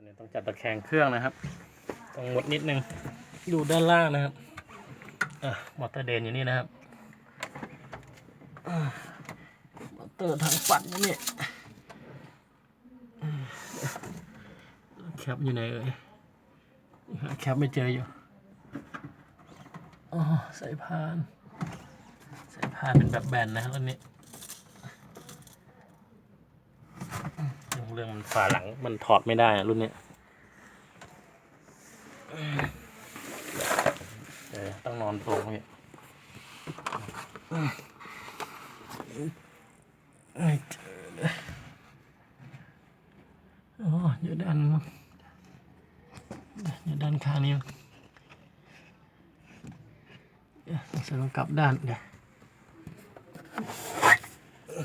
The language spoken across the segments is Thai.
อนนี้ต้องจัดตะแคงเครื่องนะครับต้องหมดนิดนึงดูด้านล่างนะครับอะมอเตอร์เดนอยู่นี่นะครับอมอเตอร์ทางปั่นอยู่นี่แคปอยู่ไหนเอ่ยหาแคปไม่เจออยู่อ๋อสายพานสายพานเป็นแบบแบนนะครับรุ่นนี้ รื่องเรื่องมันฝาหลังมันถอดไม่ได้อะรุ่นนี้เออต้องนอนตรงนี่ไม่เจอเยอ๋ออยู่ด้านอยู่ด้านข้างนี้เดี๋ยวต้องใส่ต้องกลับด้านเดี๋ยว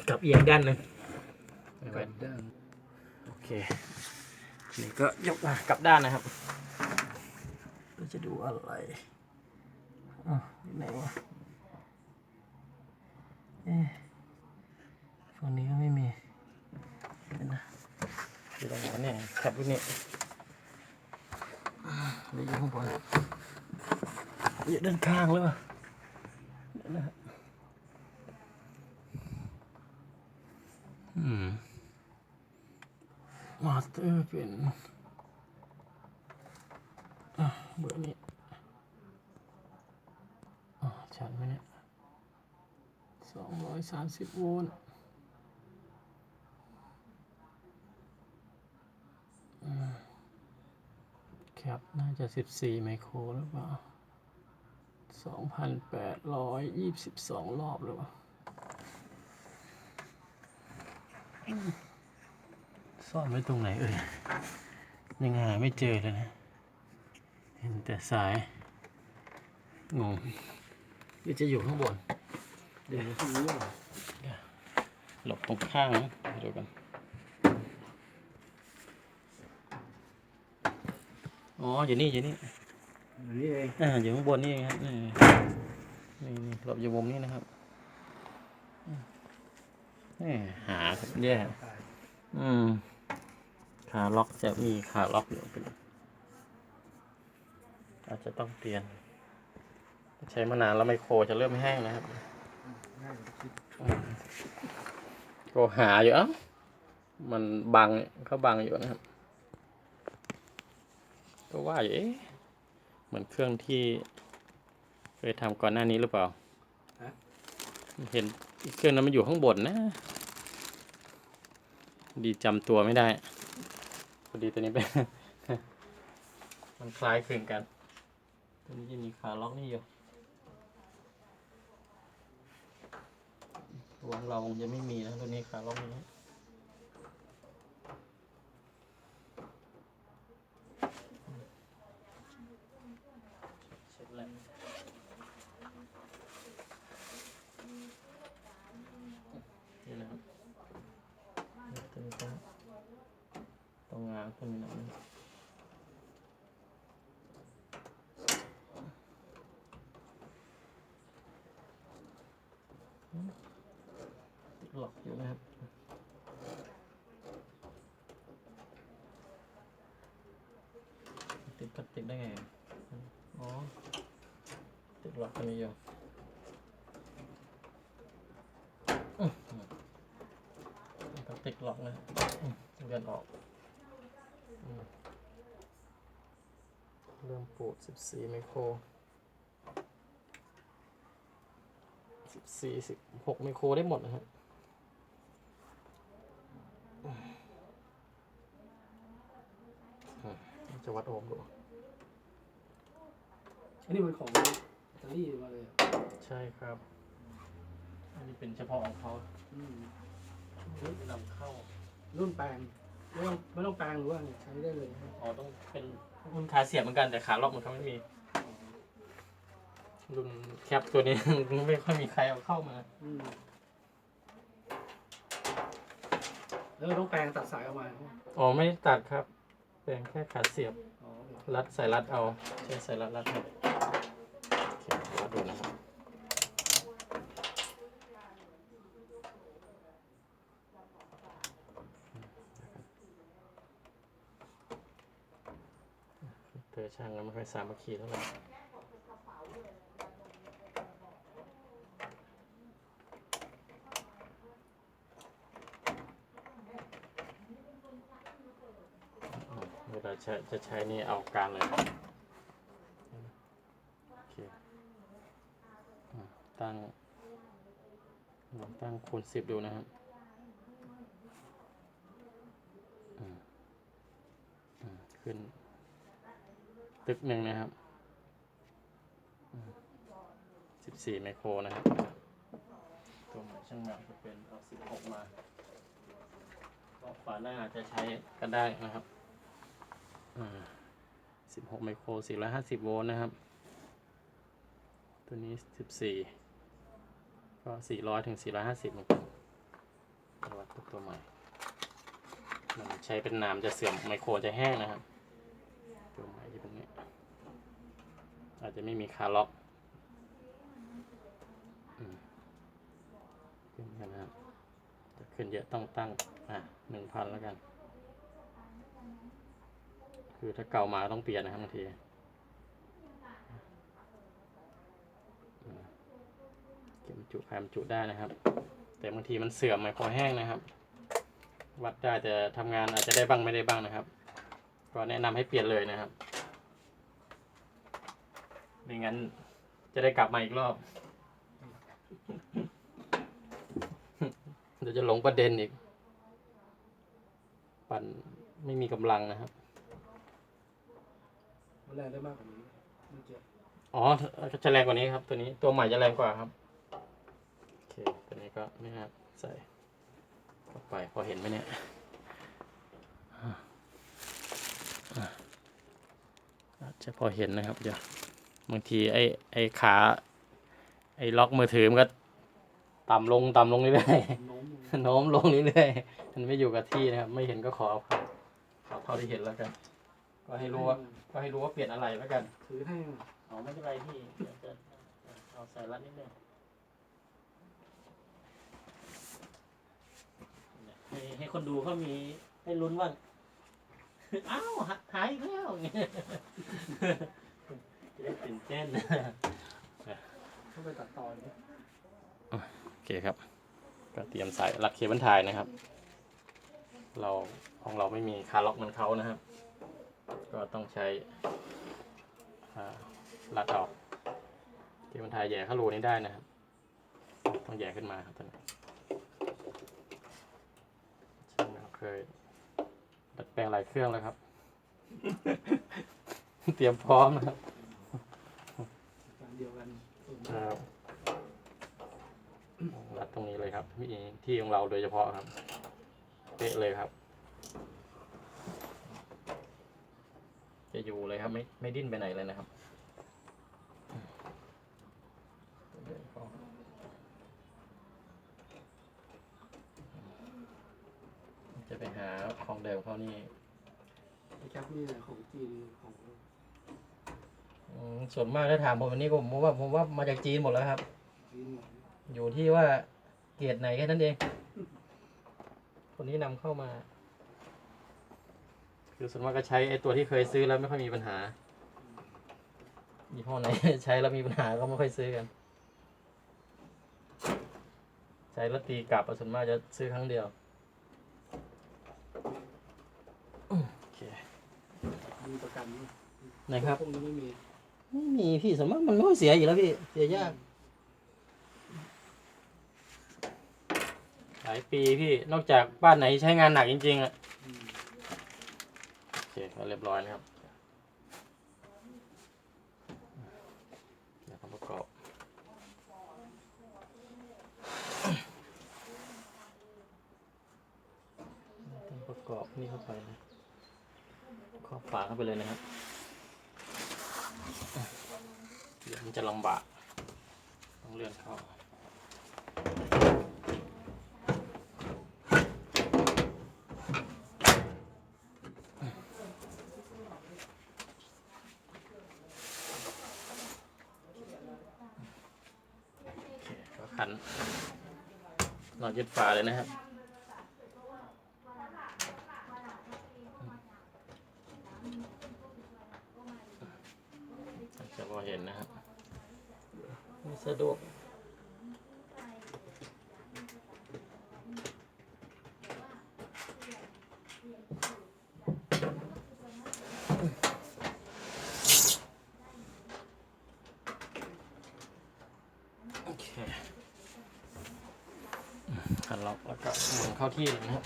กลับเอียงด้านหนึ่งไม่ไหวด้าน โอเคนี่ก็ยกกลับด้านนะครับเราจะดูอะไรอะอไหนวะเอ๊ะฝั่งนี้ก็ไม่มีเดี๋ยวนะอยู่ตรงไหนเนี่ยแคปไว้นี่อ่าหรืออยู่ข้างบนอยู่ด้านข้างหรือเปล่าเดี๋ยวะอืม มาสเตอร์เป็นอะเบอร์นี้อะชัดไหมเนี่ยสองร้อยสามสิบโวลต์แคปน่าจะสิบสี่ไมโครหรือเปล่าสองพันแปดร้อยยี่สิบสองรอบหรือเปล่า ซ่อนไว้ตรงไหนเอ่ยยังหาไม่เจอเลยนะ เห็นแต่สาย งงหรือจะอยู่ข้างบน เดี๋ยวตรงนี้เหรอหลบตรงข้างนะเดี๋ยวกันอ๋อ อยู่นี่ อยู่นี่อันนี้เองอ่าอยู่ข้างบนนี่เองครับนี่นี่นี่หลบอยู่มุมนี้นะครับนี่หาครับแย่อืม ขาล็อกจะมีขาล็อกอยู่เป็นอาจจะต้องเปลี่ยน ใช้มานานแล้วไมโครจะเริ่มแห้งนะครับง่ายคิดอืมก็หาอยู่เอ้ามันบังเขาบังอยู่นะครับ ก็ว่าอยู่เอ๊ะเหมือนเครื่องที่เคยทำก่อนหน้านี้หรือเปล่าเห็นเครื่องนั้นมันอยู่ข้างบนนะ ดีจำตัวไม่ได้พ อดีตัวนี้เป็น มันคล้ายคลึงกัน ตัวนี้จะมีขาล็อกนี่อยู่ตัวงเราคงจะไม่มีนะตัวนี้ขาล็อกนี้เสร็จแล้วนี่นะครับตัวนี้ต้องาขึ้นหน่อยติดหลอกอยู่นะครับติดพลาสติกได้ไง อ๋อ ติดหลอกอันนี้อยู่พลาสติกหลอกนะเลือนออก เริ่มปูด14 ไมโครสิบสี่สิบหกไมโครได้หมดนะครับอืมจะวัดโอห์มดูอันนี้มันของอิตาลีมาเลยอะใช่ครับ อันนี้เป็นเฉพาะของเขาอืมนำเข้า รุ่นแปลง ไม่ต้องไม่ต้องแปลงหรือว่าไงใช้ได้เลยนะอ๋อต้องเป็นรุ่นขาเสียบเหมือนกันแต่ขาล็อกเหมือนเขาไม่มีรุ่นแคปตัวนี้ ไม่ค่อยมีใครเอาเข้ามา อืมแล้วเราต้องแปลงตัดสายออกมาอ๋อไม่ได้ตัดครับเป็นแค่ขาเสียบ อ๋อ รัดใส่รัดเอาใช้ใส่รัดรัดครับโอเควัดดูนะครับ เตอร์ช่างก็ไม่ค่อย สามัคคีเท่าไหร่เวลาใช้จะใช้นี่เอากางเลยโอเคตั้งลองตั้งคูณสิบดูนะครับอืมอืมขึ้น ตึกหนึ่งนะครับสิบสี่ไมโครนะครับตัวใหม่ช่างหนักจะเป็นเอาสิบหกมาก็ฝาหน้าจะใช้ก็ได้นะครับสิบหกไมโครสี่ร้อยห้าสิบโวลต์นะครับ ตัวนี้สิบสี่ก็สี่ร้อยถึงสี่ร้อยห้าสิบเหมือนกันวัดตัวใหม่ มันใช้เป็นน้ำจะเสื่อมไมโครจะแห้งนะครับ ตัวใหม่ที่ตรงนี้ อาจจะไม่มีคาล็อกขึ้นกันนะครับจะขึ้นเยอะต้องตั้ง อะหนึ่งพันแล้วกัน คือถ้าเก่ามาต้องเปลี่ยนนะครับบางทีเก็บจุใครบรรจุได้นะครับ แต่บางทีมันเสื่อมไมโครแห้งนะครับ วัดได้แต่ทำงานอาจจะได้บ้างไม่ได้บ้างนะครับ ก็แนะนำให้เปลี่ยนเลยนะครับ ไม่งั้น จะได้กลับมาอีกรอบ เดี๋ยวจะหลงประเด็นอีก ปั่นไม่มีกำลังนะครับ มันแรงได้มากกว่านี้มันเจ็บอ๋อจะแรงกว่านี้ครับ ตัวนี้ตัวใหม่จะแรงกว่าครับ โอเค ตัวนี้ก็นี่ครับใส่เข้าไปพอเห็นไหมเนี่ยอ่าอ่าอาจจะพอเห็นนะครับ เดี๋ยว บางทีไอ้ไอ้ขา ไอ้ล็อกมือถือมันก็ต่ำลงต่ำลงเรื่อยๆโน้มโน้มลงเรื่อยๆมันไม่อยู่กับที่นะครับ ไม่เห็นก็ขออภัยขอเท่าที่เห็นแล้วกัน ก็ให้รู้ว่าก็ให้รู้ว่าเปลี่ยนอะไรแล้วกันถือให้อ๋อไม่เป็นไรพี่เดี๋ยวจะเอาใส่รัดนิดนึงให้ให้คนดูเขามีให้ลุ้นว่าอ้าวหาหายอีกแล้วอย่างเงี้ย จะได้ตื่นเต้นเข้าไปตัดตอนี่ยโอเคครับ ก็เตรียมใส่รัดเคเบิลไทยนะครับ เราของเราไม่มีคาล็อกเหมือนเขานะครับ ก็ต้องใช้อ่ารัดออกเคเบิลไทยแย่เข้ารูนี้ได้นะครับ ต้องแย่ขึ้นมาครับตอนนี้ช่างเราเคยดัดแปลงหลายเครื่องแล้วครับ เตรียมพร้อมนะครับ การเดียวกัน ส่วนครับรัดตรงนี้เลยครับที่ที่ของเราโดยเฉพาะครับเป๊ะเลยครับ จะอยู่เลยครับ ไม่ไม่ดิ้นไปไหนเลยนะครับจะไปหาของเดิมเขานี่ไอ้แคปนี่เนี่ยของจีนของอื มส่วนมากถ้าถามผมวันนี้ผมว่าผมว่ามาจากจีนหมดแล้วครับ จีนหมดอยู่ที่ว่าเกียรดไหนแค่นั้นเอง คนนี้นำเข้ามา คือส่วนมากก็ใช้ไอ้ตัวที่เคยซื้อแล้วไม่ค่อยมีปัญหายี่ห้อไหน ใช้แล้วมีปัญหาก็ไม่ค่อยซื้อกัน ใช้แล้วตีกลับอะส่วนมากจะซื้อครั้งเดียวโอเคมีประกันไหมนะครับ พวกนี้ไม่มี ไม่มีพี่ส่วนมากมันไม่ค่อยเสียอยู่แล้วพี่ เสียยาก หลายปีพี่ นอกจากบ้านไหนใช้งานหนักจริงๆอะ โอเคก็เรียบร้อยนะครับเดี๋ยวประกอบ ต้องประกอบนี่เข้าไปนะครอบฝาเข้าไปเลยนะครับ เดี๋ยวมันจะลำบากต้องเลื่อนเข้าก็ขันนอนยึดฝาเลยนะครับ โนนะครับสะดวกโอเคขันล็อกแล้วก็หมุนเข้าที่เลยนะครับ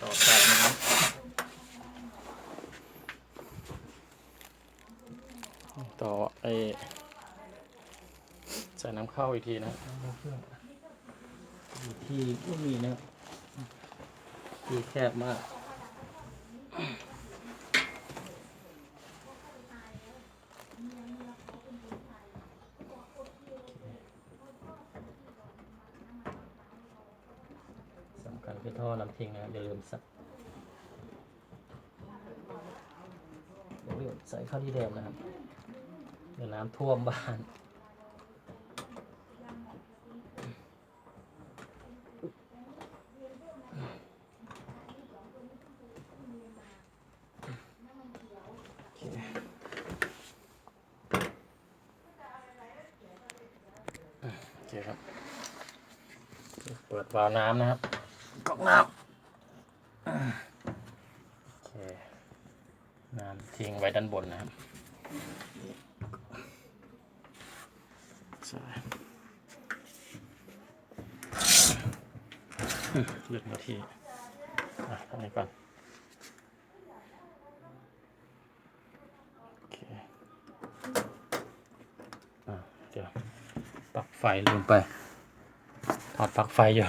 ต่อสายนะครับ ต่อไอใส่น้ำเข้าอีกทีนะองอยู่ที่ก็มีนะที่แคบมากสำคัญคือท่อน้ำทิ้งนะอย่าลืมใส่อย่าลืมใส่เข้าที่เดิมนะครับ ดี๋ยวน้ำท่วมบ้านโอเคโอเคครับ เปิดวาล์วน้ำนะครับก๊อกน้ำโอเค น้ำทิ้งไว้ด้านบนนะครับ ใช่เลือกมาที่อะทำนี้ก่อนโอเคอะเดี๋ยวปลั๊กไฟลืมไป ถอดปลั๊กไฟอยู่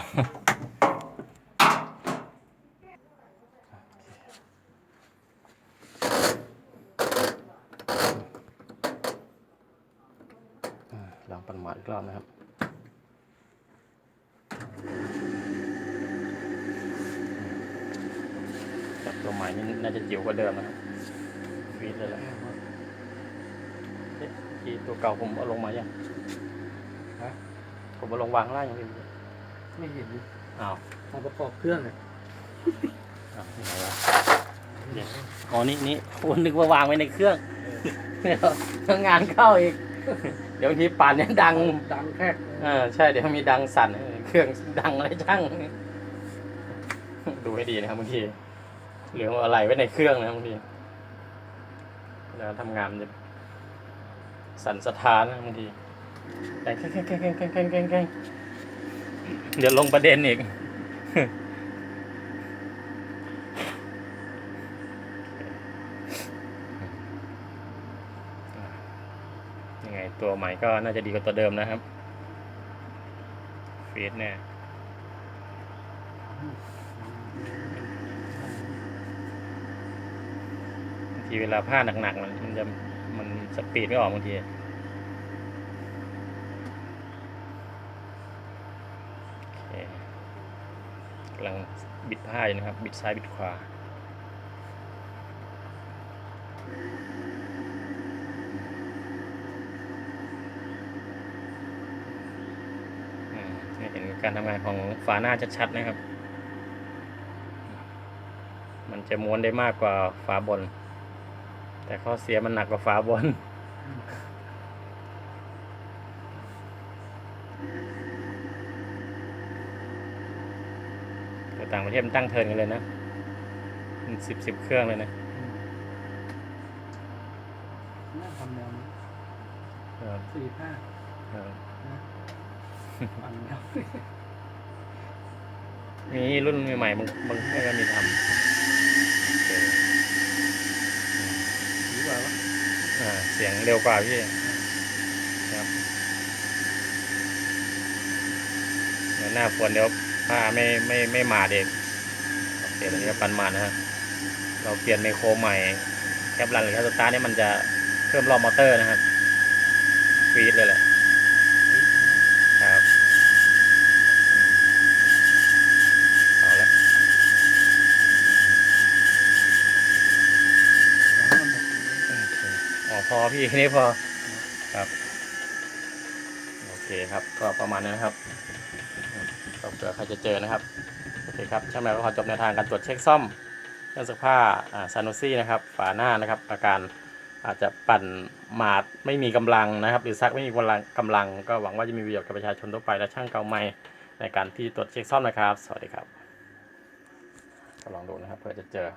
อ่าลองปัน หมาดอีกรอบนะครับ จับตัวใหม่นี่น่าจะจิ๋วกว่าเดิมนะครับฟีดเลยแหละเอ๊ะที่ตัวเก่าผมเอาลงมายังฮะผมเอาลงวางข้างล่างยังไม่มีไม่เห็นอ้าวมาประกอบเครื่องเนี่ยอ้าวยังไงวะเดี๋ยวอ๋อนี่นี่คนนึกว่าวางไว้ในเครื่องเดี๋ยวงานเข้าอีก เดี๋ยวนี้ป่านนี้ดัง ดังแค่เออใช่เดี๋ยวมีดังสั่นเครื่องดังอะไรช่าง ดูให้ดีนะครับบางทีหรืออะไรไว้ในเครื่องนะบางทีแล้วทำงานนจะสั่นสะท้านบางทีแต่แค่แค่แค่แค่แค่แค่เดี๋ยวลงประเด็นอีก ตัวใหม่ก็น่าจะดีกว่าตัวเดิมนะครับฟีดเนี่ยบางทีเวลาผ้าหนักๆมันมันจะมันสปีดไม่ออกบางทีกำลังบิดผ้าอยู่นะครับ บิดซ้ายบิดขวา อืมนี่เห็น การทำงานของฝาหน้าชัดๆนะครับ มันจะม้วนได้มากกว่าฝาบน แต่ข้อเสียมันหนักกว่าฝาบนแต่ต่างประเทศมันตั้งเทิร์นกันเลยนะมันสิบสิบเครื่องเลยนะน่าทำแนวนี้เออสี่ห้า มีรุ่นใหม่ๆบางบางเครื่องก็มีทำโอเคดีกว่าวะอ่าเสียงเร็วกว่าพี่ครับเดี๋ยวหน้าฝนเดี๋ยวผ้าไม่ไม่ไม่มาเด็กโอเคตอนนี้ก็ปันมานะฮะเราเปลี่ยนไมโครใหม่แคปรันหรือแคปสตาร์ทเนี่ยมันจะเพิ่มรอบมอเตอร์นะครับฟีดเลยแหละครับอืมเอาละ แล้วมันแบบ โอเค อพอพี่แค่นี้พอครับ โอเคครับก็ประมาณนั้นะครับก็เผื่อใครจะเจอนะครับโอเคครับช่างแมวก็ขอจบในทางการตรวจเช็คซ่อมเครื่องซักผ้าซานโนซี่นะครับฝาหน้านะครับ อาการอาจจะปั่นหมาดไม่มีกำลังนะครับ หรือซักไม่มีกำลังกำลัง ก็หวังว่าจะมีประโยชน์กับประชาชนทั่วไปและช่างเก่าใหม่ในการที่ตรวจเช็คซ่อมนะครับ สวัสดีครับก็ลองดูนะครับเพื่อจะเจอ